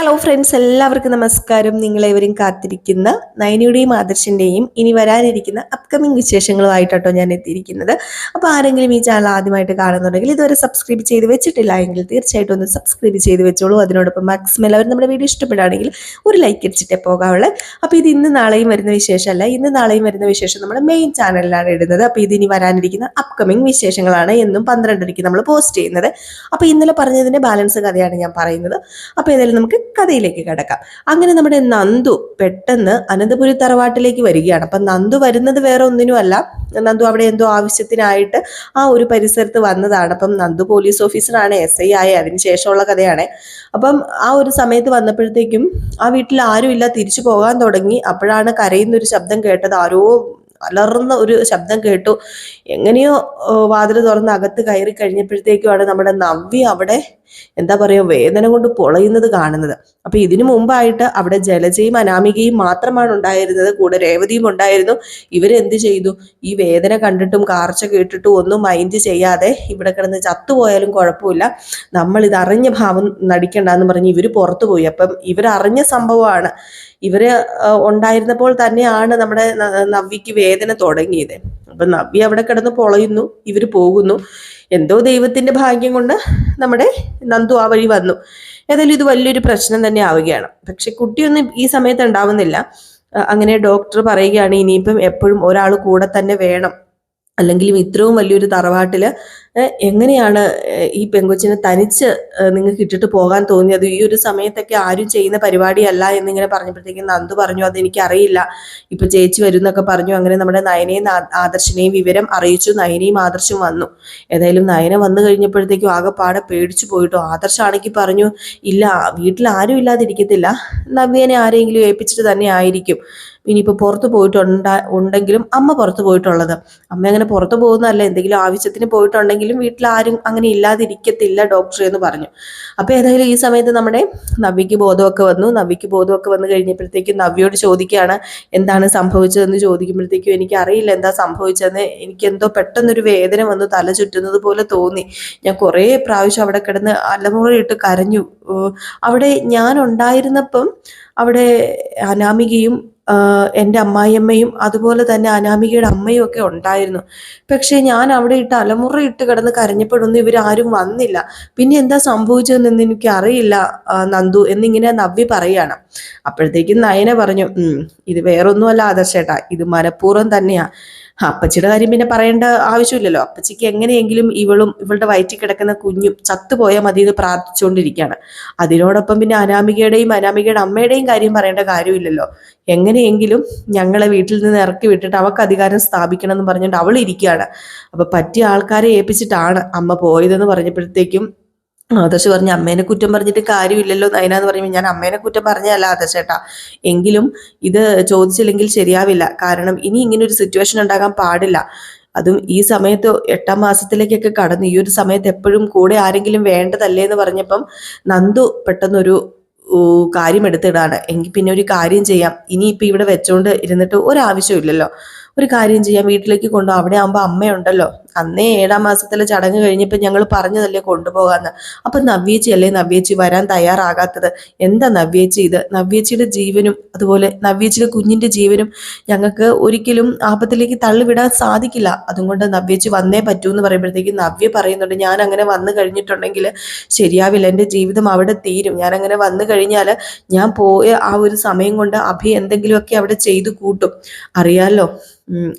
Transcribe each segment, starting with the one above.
Hello friends എല്ലാവർക്കും നമസ്കാരം. നിങ്ങളെവരും കാത്തിരിക്കുന്ന നയനിയുടെയും ആദർശിന്റെയും ഇനി വരാനിരിക്കുന്ന അപ്കമിങ് വിശേഷങ്ങളുമായിട്ടോ ഞാൻ എത്തിയിരിക്കുന്നത്. അപ്പോൾ ആരെങ്കിലും ഈ ചാനൽ ആദ്യമായിട്ട് കാണുന്നുണ്ടെങ്കിൽ ഇതുവരെ സബ്സ്ക്രൈബ് ചെയ്ത് വെച്ചിട്ടില്ല എങ്കിൽ തീർച്ചയായിട്ടും ഒന്ന് സബ്സ്ക്രൈബ് ചെയ്ത് വെച്ചോളൂ. അതിനോടൊപ്പം മാക്സിമം എല്ലാവരും നമ്മുടെ വീഡിയോ ഇഷ്ടപ്പെടുകയാണെങ്കിൽ ഒരു ലൈക്ക് അടിച്ചിട്ടേ പോകാവുള്ളൂ. അപ്പോൾ ഇത് ഇന്ന് നാളെയും വരുന്ന വിശേഷമല്ല. ഇന്ന് നാളെയും വരുന്ന വിശേഷം നമ്മുടെ മെയിൻ ചാനലിലാണ് ഇടുന്നത്. അപ്പോൾ ഇത് ഇനി വരാനിരിക്കുന്ന അപ്കമിംഗ് വിശേഷങ്ങളാണ് എന്നും പന്ത്രണ്ടരയ്ക്ക് നമ്മൾ പോസ്റ്റ് ചെയ്യുന്നത്. അപ്പോൾ ഇന്നലെ പറഞ്ഞതിന്റെ ബാലൻസ് കഥയാണ് ഞാൻ പറയുന്നത്. അപ്പോൾ ഏതായാലും നമുക്ക് കഥയിലേക്ക് കിടക്കാം. അങ്ങനെ നമ്മുടെ നന്ദു പെട്ടെന്ന് അനന്തപുരി തറവാട്ടിലേക്ക് വരികയാണ്. അപ്പം നന്ദു വരുന്നത് വേറെ ഒന്നിനുമല്ല. നന്ദു അവിടെ എന്തോ ആവശ്യത്തിനായിട്ട് ആ ഒരു പരിസരത്ത് വന്നതാണ്. അപ്പം നന്ദു പോലീസ് ഓഫീസറാണ് എസ് ഐ ആയ. അതിന് ശേഷമുള്ള കഥയാണ്. അപ്പം ആ ഒരു സമയത്ത് വന്നപ്പോഴത്തേക്കും ആ വീട്ടിൽ ആരുമില്ല തിരിച്ചു പോകാൻ തുടങ്ങി. അപ്പോഴാണ് കരയുന്ന ഒരു ശബ്ദം കേട്ടത്. ആരോ അലർന്ന ഒരു ശബ്ദം കേട്ടു. എങ്ങനെയോ വാതിൽ തുറന്ന് അകത്ത് കയറി കഴിഞ്ഞപ്പോഴത്തേക്കുമാണ് നമ്മുടെ നവ്യ അവിടെ എന്താ പറയുക വേദന കൊണ്ട് പൊളയുന്നത് കാണുന്നത്. അപ്പൊ ഇതിനു മുമ്പായിട്ട് അവിടെ ജലജയും അനാമികയും മാത്രമാണ് ഉണ്ടായിരുന്നത്. കൂടെ രേവതിയും ഉണ്ടായിരുന്നു. ഇവരെന്ത് ചെയ്തു? ഈ വേദന കണ്ടിട്ടും കാർച്ച കേട്ടിട്ടും ഒന്നും മൈൻഡ് ചെയ്യാതെ ഇവിടെ കിടന്ന് ചത്തുപോയാലും കുഴപ്പമില്ല. നമ്മൾ ഇത് അറിഞ്ഞ ഭാവം നടിക്കണ്ടെന്ന് പറഞ്ഞ് ഇവർ പുറത്തു പോയി. അപ്പം ഇവരറിഞ്ഞ സംഭവമാണ്. ഇവർ ഉണ്ടായിരുന്നപ്പോൾ തന്നെയാണ് നമ്മുടെ നവ്യക്ക് വേദന തുടങ്ങിയത്. അപ്പൊ നവ്യ അവിടെ കിടന്ന് പൊളയുന്നു. ഇവർ പോകുന്നു. എന്തോ ദൈവത്തിന്റെ ഭാഗ്യം കൊണ്ട് നമ്മുടെ നന്ദു ആ വഴി വന്നു. ഏതായാലും ഇത് വലിയൊരു പ്രശ്നം തന്നെ ആവുകയാണ്. പക്ഷെ കുട്ടിയൊന്നും ഈ സമയത്ത് ഉണ്ടാവുന്നില്ല. അങ്ങനെ ഡോക്ടർ പറയുകയാണ് ഇനിയിപ്പം എപ്പോഴും ഒരാൾ കൂടെ തന്നെ വേണം. അല്ലെങ്കിലും ഇത്രയും വലിയൊരു തറവാട്ടിൽ എങ്ങനെയാണ് ഈ പെങ്കൊച്ചിനെ തനിച്ച് നിങ്ങൾക്ക് ഇട്ടിട്ട് പോകാൻ തോന്നിയത്? ഈ ഒരു സമയത്തൊക്കെ ആരും ചെയ്യുന്ന പരിപാടിയല്ല എന്നിങ്ങനെ പറഞ്ഞപ്പോഴത്തേക്കും നന്ദു പറഞ്ഞു അത് അറിയില്ല ഇപ്പൊ ചേച്ചി വരും എന്നൊക്കെ പറഞ്ഞു. അങ്ങനെ നമ്മുടെ നയനെയും ആദർശിനെയും വിവരം അറിയിച്ചു. നയനെയും ആദർശം വന്നു. ഏതായാലും നയന വന്നു കഴിഞ്ഞപ്പോഴത്തേക്കും ആകെപ്പാടെ പേടിച്ചു പോയിട്ടോ. ആദർശാണെങ്കിൽ പറഞ്ഞു ഇല്ല വീട്ടിൽ ആരും ഇല്ലാതിരിക്കത്തില്ല. നവ്യനെ ആരെങ്കിലും ഏൽപ്പിച്ചിട്ട് തന്നെ ആയിരിക്കും. ഇനിയിപ്പോൾ പുറത്ത് പോയിട്ടുണ്ട ഉണ്ടെങ്കിലും അമ്മ പുറത്ത് പോയിട്ടുള്ളത്. അമ്മ അങ്ങനെ പുറത്ത് പോകുന്നതല്ല. എന്തെങ്കിലും ആവശ്യത്തിന് പോയിട്ടുണ്ടെങ്കിലും വീട്ടിൽ ആരും അങ്ങനെ ഇല്ലാതിരിക്കത്തില്ല ഡോക്ടർ എന്ന് പറഞ്ഞു. അപ്പോൾ ഏതായാലും ഈ സമയത്ത് നമ്മുടെ നവ്യക്ക് ബോധമൊക്കെ വന്നു. നവ്യക്ക് ബോധമൊക്കെ വന്നു കഴിഞ്ഞപ്പോഴത്തേക്കും നവ്യോട് ചോദിക്കുകയാണ് എന്താണ് സംഭവിച്ചതെന്ന് ചോദിക്കുമ്പോഴത്തേക്കും എനിക്ക് അറിയില്ല എന്താ സംഭവിച്ചതെന്ന്. എനിക്ക് എന്തോ പെട്ടെന്നൊരു വേദന വന്നു തല ചുറ്റുന്നത് പോലെ തോന്നി. ഞാൻ കുറേ പ്രാവശ്യം അവിടെ കിടന്ന് അലമുറയിട്ട് കരഞ്ഞു. അവിടെ ഞാൻ ഉണ്ടായിരുന്നപ്പം അവിടെ അനാമികയും എന്റെ അമ്മായിയമ്മയും അതുപോലെ തന്നെ അനാമികയുടെ അമ്മയും ഒക്കെ ഉണ്ടായിരുന്നു. പക്ഷേ ഞാൻ അവിടെ ഇട്ട് അലമുറ ഇട്ട് കിടന്ന് കരഞ്ഞപ്പോഴൊന്നും ഇവരാരും വന്നില്ല. പിന്നെ എന്താ സംഭവിച്ചതെന്ന് എനിക്ക് അറിയില്ല നന്ദു എന്നിങ്ങനെ നവ്വി പറയാണ്. അപ്പോഴത്തേക്കും നയന പറഞ്ഞു ഇത് വേറൊന്നുമല്ല ആദർശേട്ടാ ഇത് മനഃപൂർവം തന്നെയാ. അപ്പച്ചിയുടെ കാര്യം പിന്നെ പറയേണ്ട ആവശ്യമില്ലല്ലോ. അപ്പച്ചിക്ക് എങ്ങനെയെങ്കിലും ഇവളും ഇവളുടെ വയറ്റിൽ കിടക്കുന്ന കുഞ്ഞും ചത്തുപോയാൽ മതി എന്ന് പ്രാർത്ഥിച്ചുകൊണ്ടിരിക്കുകയാണ്. അതിനോടൊപ്പം പിന്നെ അനാമികയുടെയും അനാമികയുടെ അമ്മയുടെയും കാര്യം പറയേണ്ട കാര്യമില്ലല്ലോ. എങ്ങനെയെങ്കിലും ഞങ്ങളെ വീട്ടിൽ നിന്ന് ഇറക്കി വിട്ടിട്ട് അവൾക്ക് അധികാരം സ്ഥാപിക്കണം എന്ന് പറഞ്ഞിട്ട് അവൾ ഇരിക്കുകയാണ്. അപ്പൊ പറ്റിയ ആൾക്കാരെ ഏൽപ്പിച്ചിട്ടാണ് അമ്മ പോയതെന്ന് പറഞ്ഞപ്പോഴത്തേക്കും ആദർശ് പറഞ്ഞു അമ്മേനെ കുറ്റം പറഞ്ഞിട്ട് കാര്യമില്ലല്ലോ നൈന എന്ന് പറയുമ്പോൾ ഞാൻ അമ്മേനെ കുറ്റം പറഞ്ഞല്ല ആദർശേട്ടാ എങ്കിലും ഇത് ചോദിച്ചില്ലെങ്കിൽ ശരിയാവില്ല. കാരണം ഇനി ഇങ്ങനെ ഒരു സിറ്റുവേഷൻ ഉണ്ടാകാൻ പാടില്ല. അതും ഈ സമയത്ത് എട്ടാം മാസത്തിലേക്കൊക്കെ കടന്നു. ഈ ഒരു സമയത്ത് എപ്പോഴും കൂടെ ആരെങ്കിലും വേണ്ടതല്ലേ എന്ന് പറഞ്ഞപ്പം നന്ദു പെട്ടെന്നൊരു കാര്യം എടുത്തിടാണ്. എങ്കിൽ പിന്നെ ഒരു കാര്യം ചെയ്യാം. ഇനിയിപ്പോൾ ഇവിടെ വെച്ചോണ്ട് ഇരുന്നിട്ട് ഒരാവശ്യമില്ലല്ലോ ഒരു കാര്യം ചെയ്യാം. വീട്ടിലേക്ക് കൊണ്ടുപോകാം. അവിടെ ആകുമ്പോൾ അമ്മയുണ്ടല്ലോ. അന്നേ ഏഴാം മാസത്തിലെ ചടങ്ങ് കഴിഞ്ഞപ്പോൾ ഞങ്ങൾ പറഞ്ഞതല്ലേ കൊണ്ടുപോകാന്ന്. അപ്പൊ നവ്യേച്ചി അല്ലേ നവ്യേച്ചി വരാൻ തയ്യാറാകാത്തത്? എന്താ നവ്യേച്ചി ഇത്? നവ്യേച്ചിയുടെ ജീവനും അതുപോലെ നവ്യേച്ചിയുടെ കുഞ്ഞിന്റെ ജീവനും ഞങ്ങൾക്ക് ഒരിക്കലും ആപത്തിലേക്ക് തള്ളിവിടാൻ സാധിക്കില്ല. അതുകൊണ്ട് നവ്യേച്ചി വന്നേ പറ്റൂ എന്ന് പറയുമ്പോഴത്തേക്ക് നവ്യ പറയുന്നുണ്ട് ഞാൻ അങ്ങനെ വന്നു കഴിഞ്ഞിട്ടുണ്ടെങ്കിൽ ശരിയാവില്ല എന്റെ ജീവിതം അവിടെ തീരും. ഞാൻ അങ്ങനെ വന്നു കഴിഞ്ഞാൽ ഞാൻ പോയ ആ ഒരു സമയം കൊണ്ട് അഭി എന്തെങ്കിലുമൊക്കെ അവിടെ ചെയ്തു കൂട്ടും. അറിയാലോ?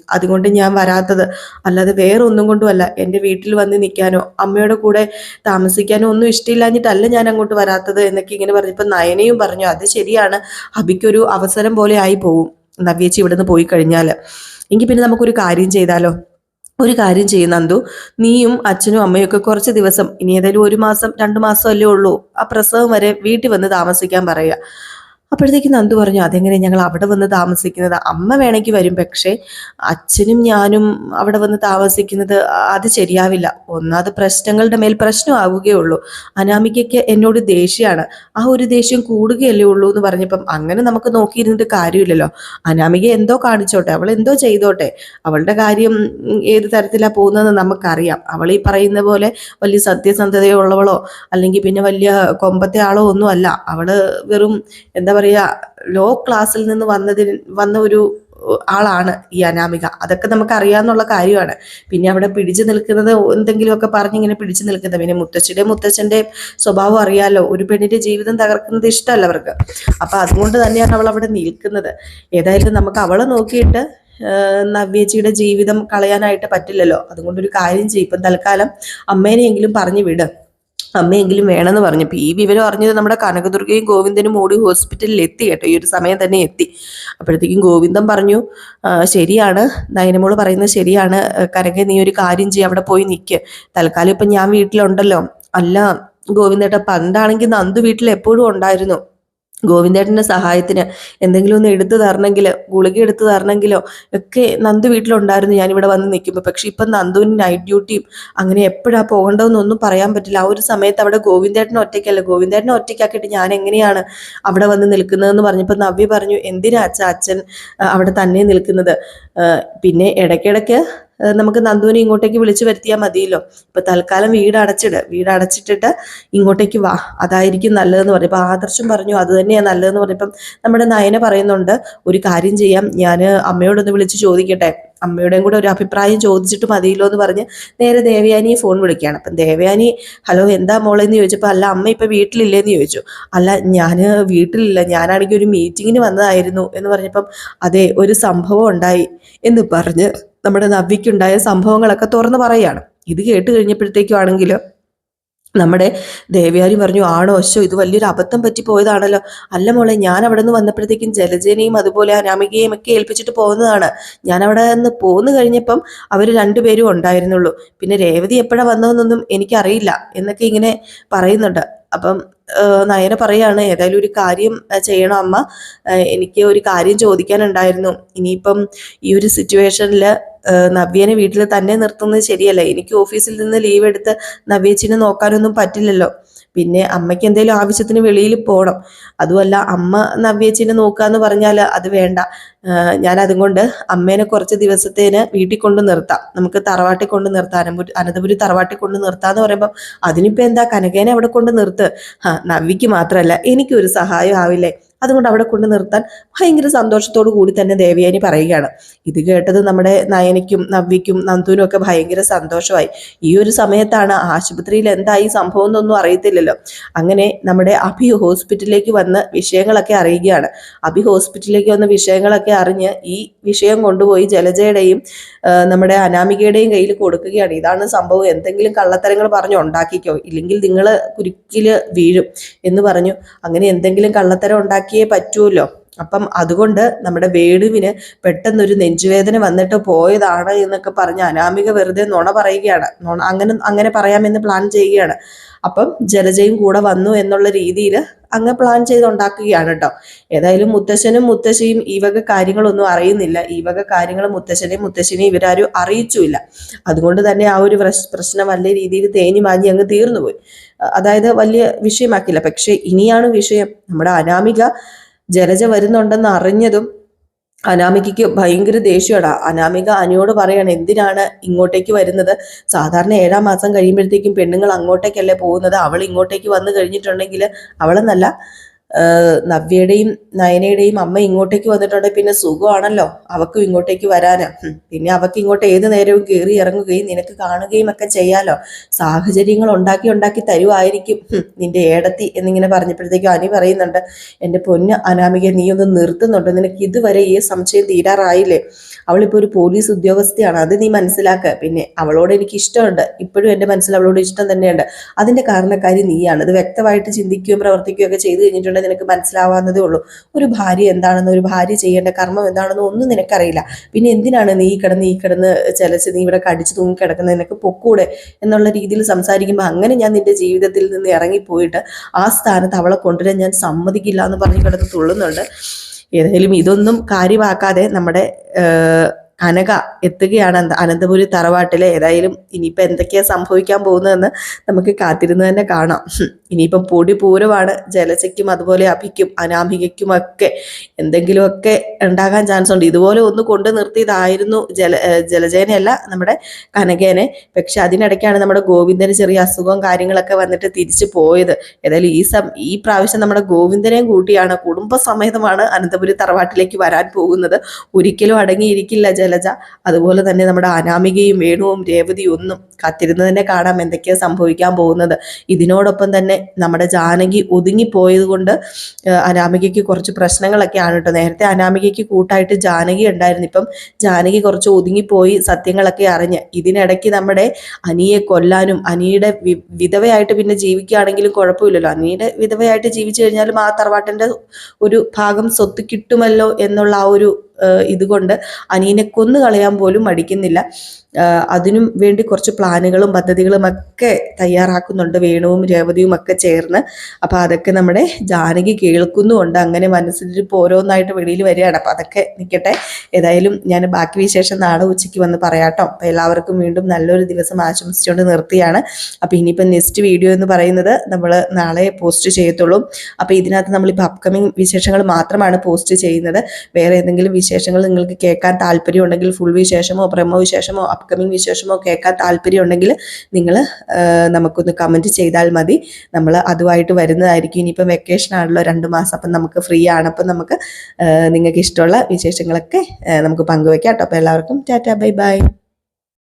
അതുകൊണ്ട് ഞാൻ വരാത്തത്. അല്ലാതെ വേറെ ഒന്നും കൊണ്ടുമല്ല എന്റെ വീട്ടിൽ വന്ന് നിൽക്കാനോ അമ്മയുടെ കൂടെ താമസിക്കാനോ ഒന്നും ഇഷ്ടമില്ലാഞ്ഞിട്ടല്ല ഞാൻ അങ്ങോട്ട് വരാത്തത് എന്നൊക്കെ ഇങ്ങനെ പറഞ്ഞപ്പോൾ നയനയും പറഞ്ഞു അത് ശരിയാണ്. അബിക്കൊരു അവസരം പോലെ ആയി പോവും. നവ്യേച്ചി ഇവിടുന്ന് പോയി കഴിഞ്ഞാൽ എങ്കിൽ പിന്നെ നമുക്കൊരു കാര്യം ചെയ്താലോ? ഒരു കാര്യം ചെയ്യുന്ന അന്തു നീയും അച്ഛനും അമ്മയും ഒക്കെ കുറച്ച് ദിവസം ഇനി ഏതായാലും ഒരു മാസം രണ്ടു മാസം അല്ലേ ഉള്ളൂ. ആ പ്രസവം വരെ വീട്ടിൽ വന്ന് താമസിക്കാൻ പറയുക. അപ്പോഴത്തേക്ക് നന്ദു പറഞ്ഞു അതെങ്ങനെ ഞങ്ങൾ അവിടെ വന്ന് താമസിക്കുന്നത്? അമ്മ വേണമെങ്കിൽ വരും. പക്ഷേ അച്ഛനും ഞാനും അവിടെ വന്ന് താമസിക്കുന്നത് അത് ശരിയാവില്ല. ഒന്നാമത് പ്രശ്നങ്ങളുടെ മേൽ പ്രശ്നമാവുകയുള്ളൂ അനാമികയ്ക്ക് എന്നോട് ദേഷ്യമാണ്. ആ ഒരു ദേഷ്യം കൂടുകയല്ലേ ഉള്ളൂ എന്ന് പറഞ്ഞപ്പം അങ്ങനെ നമുക്ക് നോക്കിയിരുന്നിട്ട് കാര്യമില്ലല്ലോ. അനാമിക എന്തോ കാണിച്ചോട്ടെ അവൾ എന്തോ ചെയ്തോട്ടെ. അവളുടെ കാര്യം ഏത് തരത്തിലാണ് പോകുന്നതെന്ന് നമുക്കറിയാം. അവൾ ഈ പറയുന്ന പോലെ വലിയ സത്യസന്ധതയുള്ളവളോ അല്ലെങ്കിൽ പിന്നെ വലിയ കൊമ്പത്തെ ആളോ ഒന്നും അല്ല അവൾ വെറും എന്താ പറയുക ലോ ക്ലാസ്സിൽ നിന്ന് വന്നതിന് വന്ന ഒരു ആളാണ് ഈ അനാമിക. അതൊക്കെ നമുക്ക് അറിയാവുന്നുള്ള കാര്യമാണ്. പിന്നെ അവിടെ പിടിച്ചു നിൽക്കുന്നത് എന്തെങ്കിലുമൊക്കെ പറഞ്ഞിങ്ങനെ പിടിച്ചു നിൽക്കുന്നത്. പിന്നെ മുത്തച്ഛന്റെ മുത്തച്ഛന്റെ സ്വഭാവം അറിയാലോ. ഒരു പെണ്ണിന്റെ ജീവിതം തകർക്കുന്നത് ഇഷ്ടമല്ല അവർക്ക്. അപ്പൊ അതുകൊണ്ട് തന്നെയാണ് അവൾ അവിടെ നിൽക്കുന്നത്. ഏതായാലും നമുക്ക് അവളെ നോക്കിയിട്ട് നവ്യേച്ചിയുടെ ജീവിതം കളയാനായിട്ട് പറ്റില്ലല്ലോ. അതുകൊണ്ടൊരു കാര്യം ചെയ്യും. ഇപ്പം തൽക്കാലം അമ്മേനെയെങ്കിലും പറഞ്ഞു വിട്. അമ്മയെങ്കിലും വേണമെന്ന് പറഞ്ഞു ഇപ്പൊ ഈ വിവരം അറിഞ്ഞത് നമ്മുടെ കനകദുർഗയും ഗോവിന്ദനും ഓടി ഹോസ്പിറ്റലിൽ എത്തി കേട്ടോ. ഈ ഒരു സമയം തന്നെ എത്തി. അപ്പോഴത്തേക്കും ഗോവിന്ദൻ പറഞ്ഞു ശരിയാണ്. നയനമോൾ പറയുന്നത് ശരിയാണ്. കനക നീ ഒരു കാര്യം ചെയ്യ അവിടെ പോയി നിൽക്ക് തൽക്കാലം ഇപ്പൊ ഞാൻ വീട്ടിലുണ്ടല്ലോ. അല്ല ഗോവിന്ദേട്ട പണ്ടാണെങ്കിൽ നന്ദു വീട്ടിൽ എപ്പോഴും ഉണ്ടായിരുന്നു. ഗോവിന്ദേട്ടന്റെ സഹായത്തിന് എന്തെങ്കിലും ഒന്ന് എടുത്തു തരണമെങ്കിൽ ഗുളിക എടുത്തു തരണമെങ്കിലോ ഒക്കെ നന്ദു വീട്ടിലുണ്ടായിരുന്നു. ഞാനിവിടെ വന്ന് നിൽക്കുമ്പോൾ പക്ഷെ ഇപ്പം നന്ദുവിന് നൈറ്റ് ഡ്യൂട്ടിയും അങ്ങനെ എപ്പോഴാണ് പോകേണ്ടതെന്നൊന്നും പറയാൻ പറ്റില്ല. ആ ഒരു സമയത്ത് അവിടെ ഗോവിന്ദേട്ടൻ ഒറ്റയ്ക്കല്ല? ഗോവിന്ദേട്ടനെ ഒറ്റയ്ക്കാക്കിയിട്ട് ഞാൻ എങ്ങനെയാണ് അവിടെ വന്ന് നിൽക്കുന്നതെന്ന് പറഞ്ഞപ്പോൾ നവ്യ പറഞ്ഞു എന്തിനാ അച്ഛ അച്ഛൻ അവിടെ തന്നെ നിൽക്കുന്നത്? പിന്നെ ഇടയ്ക്കിടയ്ക്ക് നമുക്ക് നന്ദുവിനെ ഇങ്ങോട്ടേക്ക് വിളിച്ചു വരുത്തിയാൽ മതിയല്ലോ. ഇപ്പൊ തൽക്കാലം വീട് അടച്ചിട്. വീട് അടച്ചിട്ടിട്ട് ഇങ്ങോട്ടേക്ക് വാ. അതായിരിക്കും നല്ലതെന്ന് പറഞ്ഞു ഇപ്പൊ ആദർശം പറഞ്ഞു അത് തന്നെയാണ് നല്ലതെന്ന് പറഞ്ഞപ്പം നമ്മുടെ നയന പറയുന്നുണ്ട് ഒരു കാര്യം ചെയ്യാം. ഞാൻ അമ്മയോടൊന്ന് വിളിച്ച് ചോദിക്കട്ടെ. അമ്മയുടെയും കൂടെ ഒരു അഭിപ്രായം ചോദിച്ചിട്ട് മതിയല്ലോ എന്ന് പറഞ്ഞ് നേരെ ദേവയാനിയെ ഫോൺ വിളിക്കുകയാണ്. അപ്പം ദേവയാനി ഹലോ എന്താ മോളെ? എന്ന് ചോദിച്ചപ്പോൾ അല്ല അമ്മ ഇപ്പം വീട്ടിലില്ലേന്ന് ചോദിച്ചു. അല്ല ഞാൻ വീട്ടിലില്ല. ഞാനാണെങ്കിൽ ഒരു മീറ്റിങ്ങിന് വന്നതായിരുന്നു എന്ന് പറഞ്ഞപ്പം അതെ ഒരു സംഭവം ഉണ്ടായി എന്ന് പറഞ്ഞ് നമ്മുടെ നവ്യക്കുണ്ടായ സംഭവങ്ങളൊക്കെ തുറന്ന് പറയുകയാണ് ഇത് കേട്ട് കഴിഞ്ഞപ്പോഴത്തേക്കും ആണെങ്കിൽ നമ്മുടെ ദേവ്യാരി പറഞ്ഞു ആണോ അശോ ഇത് വലിയൊരു അബദ്ധം പറ്റി പോയതാണല്ലോ. അല്ല മോളെ ഞാൻ അവിടെ നിന്ന് വന്നപ്പോഴത്തേക്കും ജലജേനയും അതുപോലെ അനാമികയും ഒക്കെ ഏൽപ്പിച്ചിട്ട് പോകുന്നതാണ്. ഞാൻ അവിടെ നിന്ന് പോന്നു കഴിഞ്ഞപ്പം അവർ രണ്ടുപേരും ഉണ്ടായിരുന്നുള്ളൂ. പിന്നെ രേവതി എപ്പോഴാണ് വന്നതെന്നൊന്നും എനിക്കറിയില്ല എന്നൊക്കെ ഇങ്ങനെ പറയുന്നുണ്ട്. അപ്പം നയന പറയാണ് ഏതായാലും ഒരു കാര്യം ചെയ്യണം അമ്മ. എനിക്ക് ഒരു കാര്യം ചോദിക്കാനുണ്ടായിരുന്നു. ഇനിയിപ്പം ഈ ഒരു സിറ്റുവേഷനിൽ നവ്യനെ വീട്ടിൽ തന്നെ നിർത്തുന്നത് ശരിയല്ല. എനിക്ക് ഓഫീസിൽ നിന്ന് ലീവ് എടുത്ത് നവ്യച്ചിനെ നോക്കാനൊന്നും പറ്റില്ലല്ലോ. പിന്നെ അമ്മയ്ക്ക് എന്തെങ്കിലും ആവശ്യത്തിന് വെളിയിൽ പോകണം അതുമല്ല അമ്മ നവ്യച്ചിനെ നോക്കാന്ന് പറഞ്ഞാൽ അത് വേണ്ട. ഞാൻ അതുകൊണ്ട് അമ്മേനെ കുറച്ച് ദിവസത്തേന് വീട്ടിൽ കൊണ്ട് നിർത്താം. നമുക്ക് തറവാട്ടിൽ കൊണ്ട് നിർത്താം. അനന്തപുരി അനന്തപുരി തറവാട്ടിൽ കൊണ്ട് നിർത്താന്ന് പറയുമ്പോൾ അതിനിപ്പോ എന്താ കനകേനെ അവിടെ കൊണ്ട് നിർത്ത്? ആ നവ്യക്ക് മാത്രമല്ല എനിക്കൊരു സഹായം ആവില്ലേ? അതുകൊണ്ട് അവിടെ കൊണ്ട് നിർത്താൻ ഭയങ്കര സന്തോഷത്തോടു കൂടി തന്നെ ദേവിയാനി പറയുകയാണ്. ഇത് കേട്ടത് നമ്മുടെ നയനയ്ക്കും നവ്യയ്ക്കും നന്ദുവിനും ഒക്കെ ഭയങ്കര സന്തോഷമായി. ഈ ഒരു സമയത്താണ് ആശുപത്രിയിൽ എന്തായി സംഭവം എന്നൊന്നും അറിയത്തില്ലല്ലോ അങ്ങനെ നമ്മുടെ അഭി ഹോസ്പിറ്റലിലേക്ക് വന്ന് വിഷയങ്ങളൊക്കെ അറിയുകയാണ്. അഭി ഹോസ്പിറ്റലിലേക്ക് വന്ന വിഷയങ്ങളൊക്കെ അറിഞ്ഞ് ഈ വിഷയം കൊണ്ടുപോയി ജലജയുടെയും നമ്മുടെ അനാമികയുടെയും കയ്യിൽ കൊടുക്കുകയാണ്. ഇതാണ് സംഭവം. എന്തെങ്കിലും കള്ളത്തരങ്ങൾ പറഞ്ഞു ഉണ്ടാക്കിക്കോ. ഇല്ലെങ്കിൽ നിങ്ങൾ കുരുക്കിൽ വീഴും എന്ന് പറഞ്ഞു. അങ്ങനെ എന്തെങ്കിലും കള്ളത്തരം ഉണ്ടാക്കിയേ പറ്റുമല്ലോ അപ്പം അതുകൊണ്ട് നമ്മുടെ വേടുവിന് പെട്ടെന്നൊരു നെഞ്ചുവേദന വന്നിട്ട് പോയതാണ് എന്നൊക്കെ പറഞ്ഞ് അനാമിക വെറുതെ നുണ പറയുകയാണ്. നുണ അങ്ങനെ അങ്ങനെ പറയാമെന്ന് പ്ലാൻ ചെയ്യുകയാണ്. അപ്പം ജലജയും കൂടെ വന്നു എന്നുള്ള രീതിയിൽ അങ്ങ് പ്ലാൻ ചെയ്തുണ്ടാക്കുകയാണ് കേട്ടോ ഏതായാലും മുത്തശ്ശനും മുത്തശ്ശിയും ഈ വക കാര്യങ്ങളൊന്നും അറിയുന്നില്ല. ഈ വക കാര്യങ്ങൾ മുത്തശ്ശനെയും മുത്തശ്ശിനെയും ഇവരാരും അറിയിച്ചുമില്ല. അതുകൊണ്ട് തന്നെ ആ ഒരു പ്രശ്- പ്രശ്നം വലിയ രീതിയിൽ തേഞ്ഞു മാഞ്ഞി അങ്ങ് തീർന്നുപോയി. അതായത് വലിയ വിഷയമാക്കില്ല. പക്ഷെ ഇനിയാണ് വിഷയം. നമ്മുടെ അനാമിക ജലജ വരുന്നുണ്ടെന്ന് അറിഞ്ഞതും അനാമികയ്ക്ക് ഭയങ്കര ദേഷ്യമാടാ. അനാമിക അനുയോട് പറയാണ് എന്തിനാണ് ഇങ്ങോട്ടേക്ക് വരുന്നത്? സാധാരണ ഏഴാം മാസം കഴിയുമ്പോഴത്തേക്കും പെണ്ണുങ്ങൾ അങ്ങോട്ടേക്കല്ലേ പോകുന്നത്? അവൾ ഇങ്ങോട്ടേക്ക് വന്നു കഴിഞ്ഞിട്ടുണ്ടെങ്കിൽ അവളെന്നല്ല നവ്യയുടെയും നയനയുടെയും അമ്മ ഇങ്ങോട്ടേക്ക് വന്നിട്ടുണ്ടെങ്കിൽ പിന്നെ സുഖമാണല്ലോ. അവക്കും ഇങ്ങോട്ടേക്ക് വരാനാ. പിന്നെ അവക്ക് ഇങ്ങോട്ട് ഏത് നേരവും കയറി ഇറങ്ങുകയും നിനക്ക് കാണുകയും ഒക്കെ ചെയ്യാലോ. സാഹചര്യങ്ങൾ ഉണ്ടാക്കി ഉണ്ടാക്കി തരുമായിരിക്കും നിന്റെ ഏടത്തി എന്നിങ്ങനെ പറഞ്ഞപ്പോഴത്തേക്കും അനി പറയുന്നുണ്ട് എന്റെ പൊന്ന് അനാമിക നീ ഒന്ന് നിർത്തുന്നുണ്ട്. നിനക്ക് ഇതുവരെ ഈ സംശയം തീരാറായില്ലേ? അവളിപ്പോൾ ഒരു പോലീസ് ഉദ്യോഗസ്ഥയാണ്. അത് നീ മനസ്സിലാക്കുക പിന്നെ അവളോട് എനിക്ക് ഇഷ്ടമുണ്ട്. ഇപ്പോഴും എന്റെ മനസ്സിൽ അവളോട് ഇഷ്ടം തന്നെയുണ്ട്. അതിന്റെ കാരണക്കാരി നീയാണ്. അത് വ്യക്തമായിട്ട് ചിന്തിക്കുകയും പ്രവർത്തിക്കുകയും ഒക്കെ ചെയ്തു കഴിഞ്ഞിട്ടുണ്ടെങ്കിൽ പറഞ്ഞാലേ നിനക്ക് മനസ്സിലാവാവുന്നതേ ഉള്ളൂ. ഒരു ഭാര്യ എന്താണെന്ന് ഒരു ഭാര്യ ചെയ്യേണ്ട കർമ്മം എന്താണെന്ന് ഒന്നും നിനക്കറിയില്ല. പിന്നെ എന്തിനാണ് നീ കിടന്ന് ഈ കിടന്ന് ചലച്ച് നീ ഇവിടെ കടിച്ചു തൂങ്ങി കിടക്കുന്നത്? നിനക്ക് പൊക്കൂടെ എന്നുള്ള രീതിയിൽ സംസാരിക്കുമ്പോൾ അങ്ങനെ ഞാൻ നിന്റെ ജീവിതത്തിൽ നിന്ന് ഇറങ്ങിപ്പോയിട്ട് ആ സ്ഥാനത്ത് അവളെ കൊണ്ടുവരാൻ ഞാൻ സമ്മതിക്കില്ല എന്ന് പറഞ്ഞ് കിടന്ന് തുള്ളുന്നുണ്ട്. ഏതായാലും ഇതൊന്നും കാര്യമാക്കാതെ നമ്മുടെ അനക എത്തുകയാണ് അനന്തപുരി തറവാട്ടിലെ. ഏതായാലും ഇനിയിപ്പോൾ എന്തൊക്കെയാണ് സംഭവിക്കാൻ പോകുന്നതെന്ന് നമുക്ക് കാത്തിരുന്ന് തന്നെ കാണാം. ഇനിയിപ്പം പൊടി പൂരമാണ് ജലജയ്ക്കും അതുപോലെ അഭിക്കും അനാമികയ്ക്കുമൊക്കെ എന്തെങ്കിലുമൊക്കെ ഉണ്ടാകാൻ ചാൻസ് ഉണ്ട്. ഇതുപോലെ ഒന്ന് കൊണ്ടു നിർത്തിയതായിരുന്നു ജല ജലജേനയല്ല നമ്മുടെ കനകേനെ. പക്ഷെ അതിനിടയ്ക്കാണ് നമ്മുടെ ഗോവിന്ദന് ചെറിയ അസുഖവും കാര്യങ്ങളൊക്കെ വന്നിട്ട് തിരിച്ചു പോയത്. ഏതായാലും ഈ സം ഈ പ്രാവശ്യം നമ്മുടെ ഗോവിന്ദനെയും കൂട്ടിയാണ് കുടുംബസമേതമാണ് അനന്തപുരി തറവാട്ടിലേക്ക് വരാൻ പോകുന്നത്. ഒരിക്കലും അടങ്ങിയിരിക്കില്ല ജലജ. അതുപോലെ തന്നെ നമ്മുടെ അനാമികയും വേണുവും രേവതിയും ഒന്നും കാത്തിരുന്ന് തന്നെ കാണാം എന്തൊക്കെയാണ് സംഭവിക്കാൻ പോകുന്നത്. ഇതിനോടൊപ്പം തന്നെ നമ്മുടെ ജാനകി ഒതുങ്ങിപ്പോയത് കൊണ്ട് അനാമികയ്ക്ക് കുറച്ച് പ്രശ്നങ്ങളൊക്കെയാണ് കേട്ടോ. നേരത്തെ അനാമികയ്ക്ക് കൂട്ടായിട്ട് ജാനകി ഉണ്ടായിരുന്നു. ഇപ്പം ജാനകി കുറച്ച് ഒതുങ്ങിപ്പോയി സത്യങ്ങളൊക്കെ അറിഞ്ഞ്. ഇതിനിടയ്ക്ക് നമ്മുടെ അനിയെ കൊല്ലാനും അനിയുടെ വിധവയായിട്ട് പിന്നെ ജീവിക്കുകയാണെങ്കിലും കുഴപ്പമില്ലല്ലോ. അനിയുടെ വിധവയായിട്ട് ജീവിച്ചു കഴിഞ്ഞാലും ആ തറവാട്ടിന്റെ ഒരു ഭാഗം സ്വത്ത് കിട്ടുമല്ലോ എന്നുള്ള ആ ഒരു ഇതുകൊണ്ട് അനിയനെ കൊന്നു കളയാൻ പോലും മടിക്കുന്നില്ല. അതിനും വേണ്ടി കുറച്ച് പ്ലാനുകളും പദ്ധതികളും ഒക്കെ തയ്യാറാക്കുന്നുണ്ട് വേണുവും രേവതിയും ഒക്കെ ചേർന്ന്. അപ്പോൾ അതൊക്കെ നമ്മുടെ ജാനകി കേൾക്കുന്നുമുണ്ട് അങ്ങനെ മനസ്സിലിപ്പോൾ ഓരോന്നായിട്ട് വെളിയിൽ വരികയാണ്. അപ്പോൾ അതൊക്കെ നിൽക്കട്ടെ. ഏതായാലും ഞാൻ ബാക്കി വിശേഷം നാളെ ഉച്ചയ്ക്ക് വന്ന് പറയാട്ടോ. അപ്പോൾ എല്ലാവർക്കും വീണ്ടും നല്ലൊരു ദിവസം ആശംസിച്ചുകൊണ്ട് നിർത്തിയാണ്. അപ്പോൾ ഇനിയിപ്പോൾ നെക്സ്റ്റ് വീഡിയോ എന്ന് പറയുന്നത് നമ്മൾ നാളെ പോസ്റ്റ് ചെയ്യത്തുള്ളൂ. അപ്പോൾ ഇതിനകത്ത് നമ്മളിപ്പോൾ അപ്കമിങ് വിശേഷങ്ങൾ മാത്രമാണ് പോസ്റ്റ് ചെയ്യുന്നത്. വേറെ എന്തെങ്കിലും വിശേഷങ്ങൾ നിങ്ങൾക്ക് കേൾക്കാൻ താല്പര്യമുണ്ടെങ്കിൽ ഫുൾ വിശേഷമോ പ്രമോ വിശേഷമോ അപ്കമിങ് വിശേഷമോ കേൾക്കാൻ താല്പര്യമുണ്ടെങ്കിൽ നിങ്ങൾ നമുക്കൊന്ന് കമന്റ് ചെയ്താൽ മതി. നമ്മൾ അതുമായിട്ട് വരുന്നതായിരിക്കും. ഇനിയിപ്പോൾ വെക്കേഷൻ ആണല്ലോ രണ്ട് മാസം. അപ്പം നമുക്ക് ഫ്രീ ആണ്. അപ്പം നമുക്ക് നിങ്ങൾക്ക് ഇഷ്ടമുള്ള വിശേഷങ്ങളൊക്കെ നമുക്ക് പങ്കുവെക്കാം കേട്ടോ. അപ്പോൾ എല്ലാവർക്കും ടാറ്റാ ബൈ ബൈ.